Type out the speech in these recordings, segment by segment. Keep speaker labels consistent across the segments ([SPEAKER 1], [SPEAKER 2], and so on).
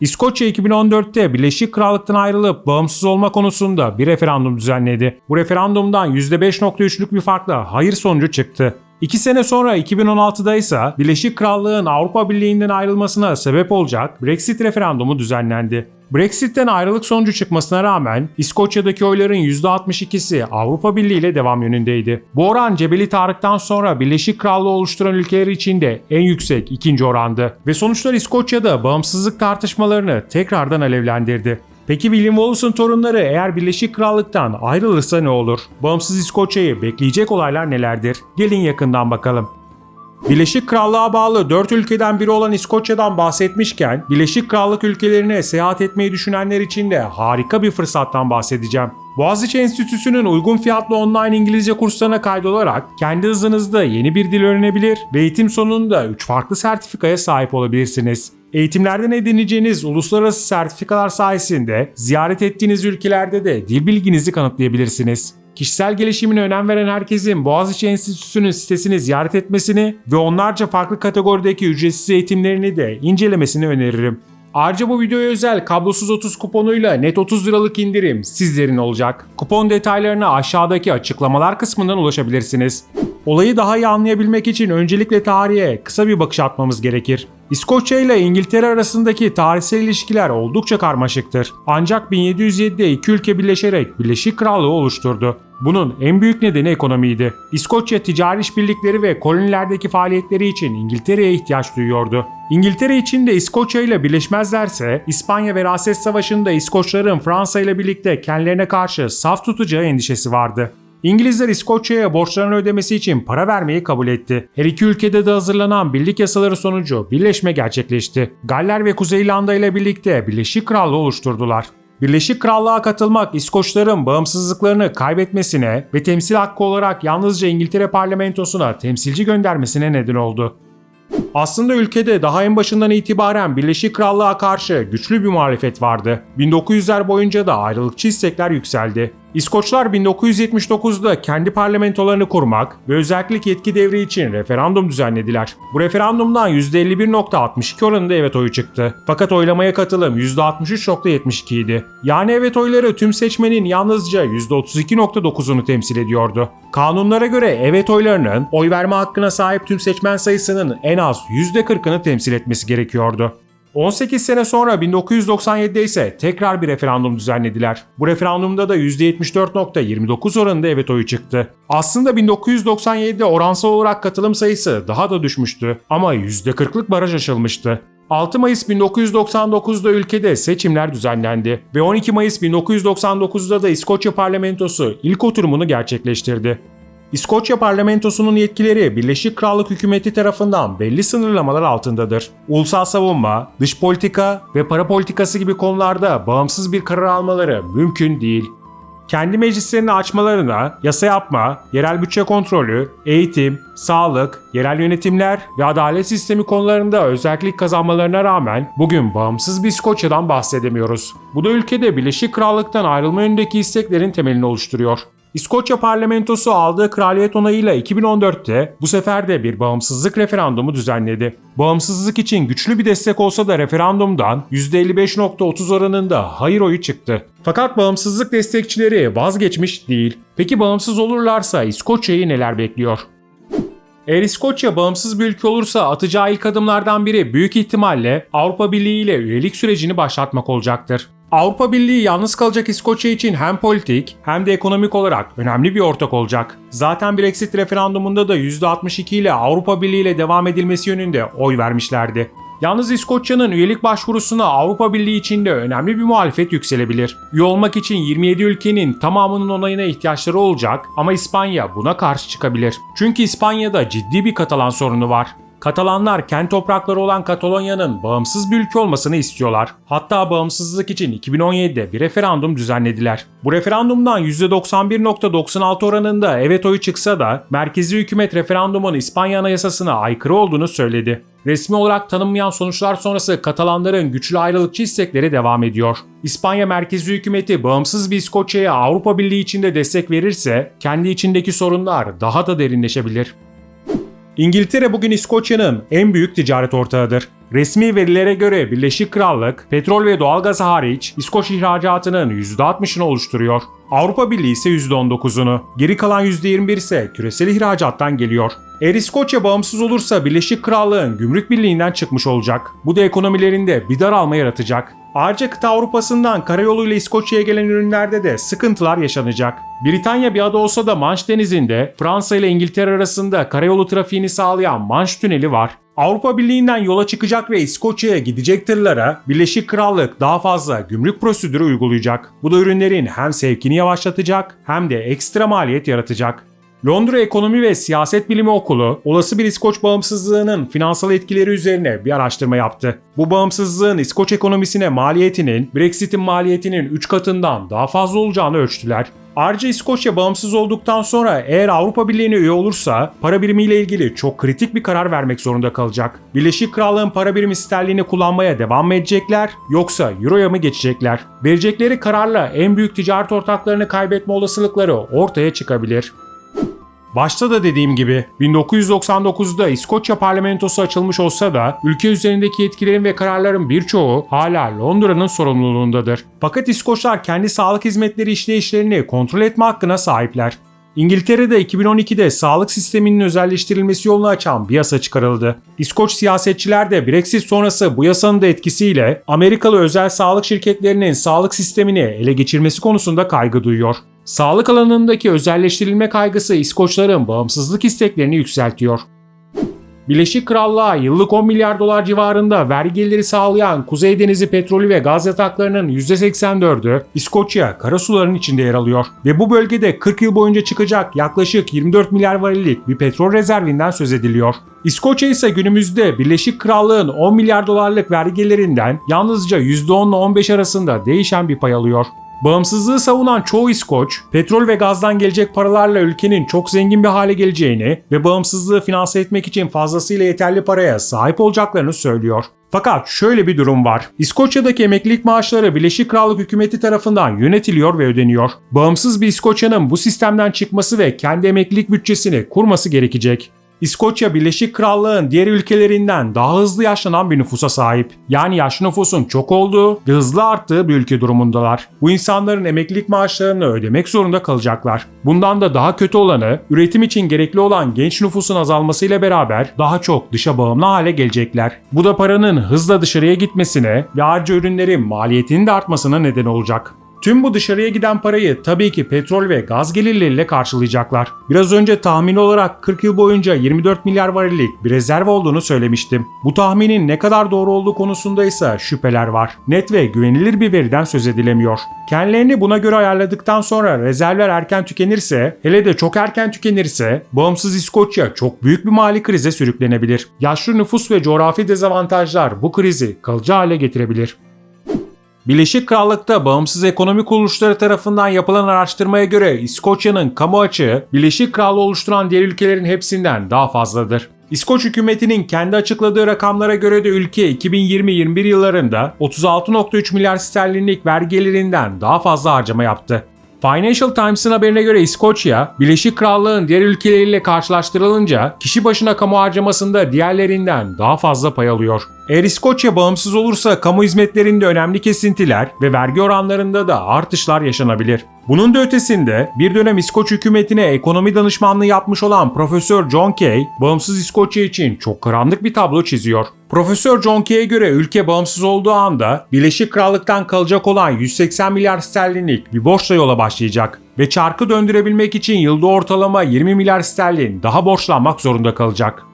[SPEAKER 1] İskoçya 2014'te Birleşik Krallık'tan ayrılıp bağımsız olma konusunda bir referandum düzenledi. Bu referandumdan %5.3'lük bir farkla hayır sonucu çıktı. İki sene sonra 2016'da ise Birleşik Krallık'ın Avrupa Birliği'nden ayrılmasına sebep olacak Brexit referandumu düzenlendi. Brexit'ten ayrılık sonucu çıkmasına rağmen İskoçya'daki oyların %62'si Avrupa Birliği ile devam yönündeydi. Bu oran Cebeli Tarık'tan sonra Birleşik Krallığı oluşturan ülkeler içinde en yüksek ikinci orandı. Ve sonuçlar İskoçya'da bağımsızlık tartışmalarını tekrardan alevlendirdi. Peki William Wallace'ın torunları eğer Birleşik Krallık'tan ayrılırsa ne olur? Bağımsız İskoçya'yı bekleyecek olaylar nelerdir? Gelin yakından bakalım. Birleşik Krallığa bağlı 4 ülkeden biri olan İskoçya'dan bahsetmişken, Birleşik Krallık ülkelerine seyahat etmeyi düşünenler için de harika bir fırsattan bahsedeceğim. Boğaziçi Enstitüsü'nün uygun fiyatlı online İngilizce kurslarına kaydolarak kendi hızınızda yeni bir dil öğrenebilir ve eğitim sonunda 3 farklı sertifikaya sahip olabilirsiniz. Eğitimlerden edineceğiniz uluslararası sertifikalar sayesinde ziyaret ettiğiniz ülkelerde de dil bilginizi kanıtlayabilirsiniz. Kişisel gelişimine önem veren herkesin Boğaziçi Enstitüsü'nün sitesini ziyaret etmesini ve onlarca farklı kategorideki ücretsiz eğitimlerini de incelemesini öneririm. Ayrıca bu videoya özel kablosuz 30 kuponuyla net 30 liralık indirim sizlerin olacak. Kupon detaylarına aşağıdaki açıklamalar kısmından ulaşabilirsiniz. Olayı daha iyi anlayabilmek için öncelikle tarihe kısa bir bakış atmamız gerekir. İskoçya ile İngiltere arasındaki tarihsel ilişkiler oldukça karmaşıktır. Ancak 1707'de iki ülke birleşerek Birleşik Krallığı oluşturdu. Bunun en büyük nedeni ekonomiydi. İskoçya ticari işbirlikleri ve kolonilerdeki faaliyetleri için İngiltere'ye ihtiyaç duyuyordu. İngiltere için de İskoçya ile birleşmezlerse İspanya Veraset Savaşı'nda İskoçların Fransa ile birlikte kendilerine karşı saf tutacağı endişesi vardı. İngilizler İskoçya'ya borçlarını ödemesi için para vermeyi kabul etti. Her iki ülkede de hazırlanan birlik yasaları sonucu birleşme gerçekleşti. Galler ve Kuzey İrlanda ile birlikte Birleşik Krallığı oluşturdular. Birleşik Krallığa katılmak İskoçların bağımsızlıklarını kaybetmesine ve temsil hakkı olarak yalnızca İngiltere parlamentosuna temsilci göndermesine neden oldu. Aslında ülkede daha en başından itibaren Birleşik Krallığa karşı güçlü bir muhalefet vardı. 1900'ler boyunca da ayrılıkçı istekler yükseldi. İskoçlar 1979'da kendi parlamentolarını kurmak ve özellik yetki devri için referandum düzenlediler. Bu referandumdan %51.62 oranında evet oyu çıktı. Fakat oylamaya katılım %63.72 idi. Yani evet oyları tüm seçmenin yalnızca %32.9'unu temsil ediyordu. Kanunlara göre evet oylarının oy verme hakkına sahip tüm seçmen sayısının en az %40'ını temsil etmesi gerekiyordu. 18 sene sonra 1997'de ise tekrar bir referandum düzenlediler. Bu referandumda da %74.29 oranında evet oyu çıktı. Aslında 1997'de oransal olarak katılım sayısı daha da düşmüştü ama %40'lık baraj aşılmıştı. 6 Mayıs 1999'da ülkede seçimler düzenlendi ve 12 Mayıs 1999'da da İskoçya parlamentosu ilk oturumunu gerçekleştirdi. İskoçya parlamentosunun yetkileri Birleşik Krallık hükümeti tarafından belli sınırlamalar altındadır. Ulusal savunma, dış politika ve para politikası gibi konularda bağımsız bir karar almaları mümkün değil. Kendi meclislerini açmalarına yasa yapma, yerel bütçe kontrolü, eğitim, sağlık, yerel yönetimler ve adalet sistemi konularında özellik kazanmalarına rağmen bugün bağımsız bir İskoçya'dan bahsedemiyoruz. Bu da ülkede Birleşik Krallık'tan ayrılma yönündeki isteklerin temelini oluşturuyor. İskoçya parlamentosu aldığı kraliyet onayıyla 2014'te bu sefer de bir bağımsızlık referandumu düzenledi. Bağımsızlık için güçlü bir destek olsa da referandumdan %55.30 oranında hayır oyu çıktı. Fakat bağımsızlık destekçileri vazgeçmiş değil. Peki bağımsız olurlarsa İskoçya'yı neler bekliyor? Eğer İskoçya bağımsız bir ülke olursa atacağı ilk adımlardan biri büyük ihtimalle Avrupa Birliği ile üyelik sürecini başlatmak olacaktır. Avrupa Birliği yalnız kalacak İskoçya için hem politik hem de ekonomik olarak önemli bir ortak olacak. Zaten Brexit referandumunda da %62 ile Avrupa Birliği ile devam edilmesi yönünde oy vermişlerdi. Yalnız İskoçya'nın üyelik başvurusuna Avrupa Birliği içinde önemli bir muhalefet yükselebilir. Üye olmak için 27 ülkenin tamamının onayına ihtiyaçları olacak ama İspanya buna karşı çıkabilir. Çünkü İspanya'da ciddi bir Katalan sorunu var. Katalanlar kendi toprakları olan Katalonya'nın bağımsız bir ülke olmasını istiyorlar. Hatta bağımsızlık için 2017'de bir referandum düzenlediler. Bu referandumdan %91.96 oranında evet oyu çıksa da merkezi hükümet referandumun İspanya Anayasası'na aykırı olduğunu söyledi. Resmi olarak tanınmayan sonuçlar sonrası Katalanların güçlü ayrılıkçı istekleri devam ediyor. İspanya merkezi hükümeti bağımsız bir İskoçya'ya Avrupa Birliği içinde destek verirse kendi içindeki sorunlar daha da derinleşebilir. İngiltere bugün İskoçya'nın en büyük ticaret ortağıdır. Resmi verilere göre Birleşik Krallık, petrol ve doğalgaz hariç İskoç ihracatının %60'ını oluşturuyor. Avrupa Birliği ise %19'unu. Geri kalan %21 ise küresel ihracattan geliyor. Eğer İskoçya bağımsız olursa Birleşik Krallığın gümrük birliğinden çıkmış olacak. Bu da ekonomilerinde bir daralma yaratacak. Ayrıca kıta Avrupa'sından karayoluyla İskoçya'ya gelen ürünlerde de sıkıntılar yaşanacak. Britanya bir ada olsa da Manş Denizi'nde Fransa ile İngiltere arasında karayolu trafiğini sağlayan Manş Tüneli var. Avrupa Birliği'nden yola çıkacak ve İskoçya'ya gidecek Birleşik Krallık daha fazla gümrük prosedürü uygulayacak. Bu da ürünlerin hem sevkini yavaşlatacak hem de ekstra maliyet yaratacak. Londra Ekonomi ve Siyaset Bilimi Okulu, olası bir İskoç bağımsızlığının finansal etkileri üzerine bir araştırma yaptı. Bu bağımsızlığın İskoç ekonomisine maliyetinin, Brexit'in maliyetinin 3 katından daha fazla olacağını ölçtüler. Ayrıca İskoçya bağımsız olduktan sonra eğer Avrupa Birliği'ne üye olursa para birimiyle ilgili çok kritik bir karar vermek zorunda kalacak. Birleşik Krallığın para birimi sterlini kullanmaya devam mı edecekler yoksa Euro'ya mı geçecekler? Verecekleri kararla en büyük ticaret ortaklarını kaybetme olasılıkları ortaya çıkabilir. Başta da dediğim gibi 1999'da İskoçya parlamentosu açılmış olsa da ülke üzerindeki yetkilerin ve kararların birçoğu hala Londra'nın sorumluluğundadır. Fakat İskoçlar kendi sağlık hizmetleri işleyişlerini kontrol etme hakkına sahipler. İngiltere'de 2012'de sağlık sisteminin özelleştirilmesi yolunu açan bir yasa çıkarıldı. İskoç siyasetçiler de Brexit sonrası bu yasanın da etkisiyle Amerikalı özel sağlık şirketlerinin sağlık sistemini ele geçirmesi konusunda kaygı duyuyor. Sağlık alanındaki özelleştirilme kaygısı İskoçların bağımsızlık isteklerini yükseltiyor. Birleşik Krallığa yıllık 10 milyar dolar civarında vergi geliri sağlayan Kuzey Denizi petrolü ve gaz yataklarının %84'ü İskoçya karasuların içinde yer alıyor ve bu bölgede 40 yıl boyunca çıkacak yaklaşık 24 milyar varillik bir petrol rezervinden söz ediliyor. İskoçya ise günümüzde Birleşik Krallığın 10 milyar dolarlık vergi gelirinden yalnızca %10 ile 15 arasında değişen bir pay alıyor. Bağımsızlığı savunan çoğu İskoç, petrol ve gazdan gelecek paralarla ülkenin çok zengin bir hale geleceğini ve bağımsızlığı finanse etmek için fazlasıyla yeterli paraya sahip olacaklarını söylüyor. Fakat şöyle bir durum var. İskoçya'daki emeklilik maaşları Birleşik Krallık hükümeti tarafından yönetiliyor ve ödeniyor. Bağımsız bir İskoçya'nın bu sistemden çıkması ve kendi emeklilik bütçesini kurması gerekecek. İskoçya Birleşik Krallığın diğer ülkelerinden daha hızlı yaşlanan bir nüfusa sahip. Yani yaşlı nüfusun çok olduğu ve hızlı arttığı bir ülke durumundalar. Bu insanların emeklilik maaşlarını ödemek zorunda kalacaklar. Bundan da daha kötü olanı üretim için gerekli olan genç nüfusun azalmasıyla beraber daha çok dışa bağımlı hale gelecekler. Bu da paranın hızla dışarıya gitmesine ve ayrıca ürünlerin maliyetinin de artmasına neden olacak. Tüm bu dışarıya giden parayı tabii ki petrol ve gaz gelirleriyle karşılayacaklar. Biraz önce tahmin olarak 40 yıl boyunca 24 milyar varillik bir rezerv olduğunu söylemiştim. Bu tahminin ne kadar doğru olduğu konusunda ise şüpheler var. Net ve güvenilir bir veriden söz edilemiyor. Kendilerini buna göre ayarladıktan sonra rezervler erken tükenirse, hele de çok erken tükenirse, bağımsız İskoçya çok büyük bir mali krize sürüklenebilir. Yaşlı nüfus ve coğrafi dezavantajlar bu krizi kalıcı hale getirebilir. Birleşik Krallık'ta bağımsız ekonomi kuruluşları tarafından yapılan araştırmaya göre İskoçya'nın kamu açığı Birleşik Krallığı oluşturan diğer ülkelerin hepsinden daha fazladır. İskoç hükümetinin kendi açıkladığı rakamlara göre de ülke 2020-21 yıllarında 36.3 milyar sterlinlik vergi gelirinden daha fazla harcama yaptı. Financial Times'ın haberine göre İskoçya, Birleşik Krallığın diğer ülkeleriyle karşılaştırılınca kişi başına kamu harcamasında diğerlerinden daha fazla pay alıyor. Eğer İskoçya bağımsız olursa kamu hizmetlerinde önemli kesintiler ve vergi oranlarında da artışlar yaşanabilir. Bunun da ötesinde bir dönem İskoç hükümetine ekonomi danışmanlığı yapmış olan Profesör John Kay, bağımsız İskoçya için çok karanlık bir tablo çiziyor. Profesör John Kay'e göre ülke bağımsız olduğu anda Birleşik Krallık'tan kalacak olan 180 milyar sterlinlik bir borçla yola başlayacak ve çarkı döndürebilmek için yılda ortalama 20 milyar sterlin daha borçlanmak zorunda kalacak.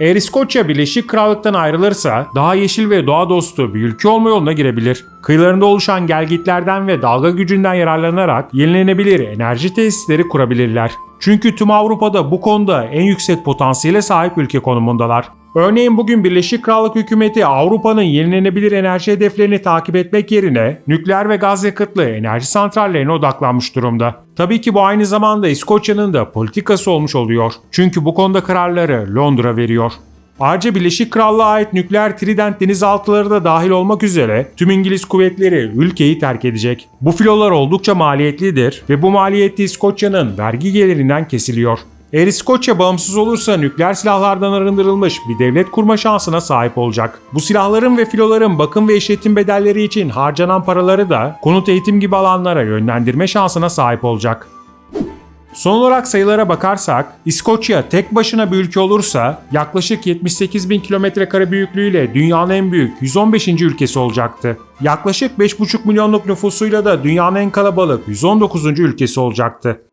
[SPEAKER 1] Eğer İskoçya Birleşik Krallık'tan ayrılırsa daha yeşil ve doğa dostu bir ülke olma yoluna girebilir. Kıyılarında oluşan gelgitlerden ve dalga gücünden yararlanarak yenilenebilir enerji tesisleri kurabilirler. Çünkü tüm Avrupa'da bu konuda en yüksek potansiyele sahip ülke konumundalar. Örneğin bugün Birleşik Krallık hükümeti Avrupa'nın yenilenebilir enerji hedeflerini takip etmek yerine nükleer ve gaz yakıtlı enerji santrallerine odaklanmış durumda. Tabii ki bu aynı zamanda İskoçya'nın da politikası olmuş oluyor. Çünkü bu konuda kararları Londra veriyor. Ayrıca Birleşik Krallığa ait nükleer Trident denizaltıları da dahil olmak üzere tüm İngiliz kuvvetleri ülkeyi terk edecek. Bu filolar oldukça maliyetlidir ve bu maliyeti İskoçya'nın vergi gelirinden kesiliyor. Eğer İskoçya bağımsız olursa nükleer silahlardan arındırılmış bir devlet kurma şansına sahip olacak. Bu silahların ve filoların bakım ve işletim bedelleri için harcanan paraları da konut eğitim gibi alanlara yönlendirme şansına sahip olacak. Son olarak sayılara bakarsak, İskoçya tek başına bir ülke olursa yaklaşık 78 bin kilometre kare büyüklüğüyle dünyanın en büyük 115. ülkesi olacaktı. Yaklaşık 5,5 milyonluk nüfusuyla da dünyanın en kalabalık 119. ülkesi olacaktı.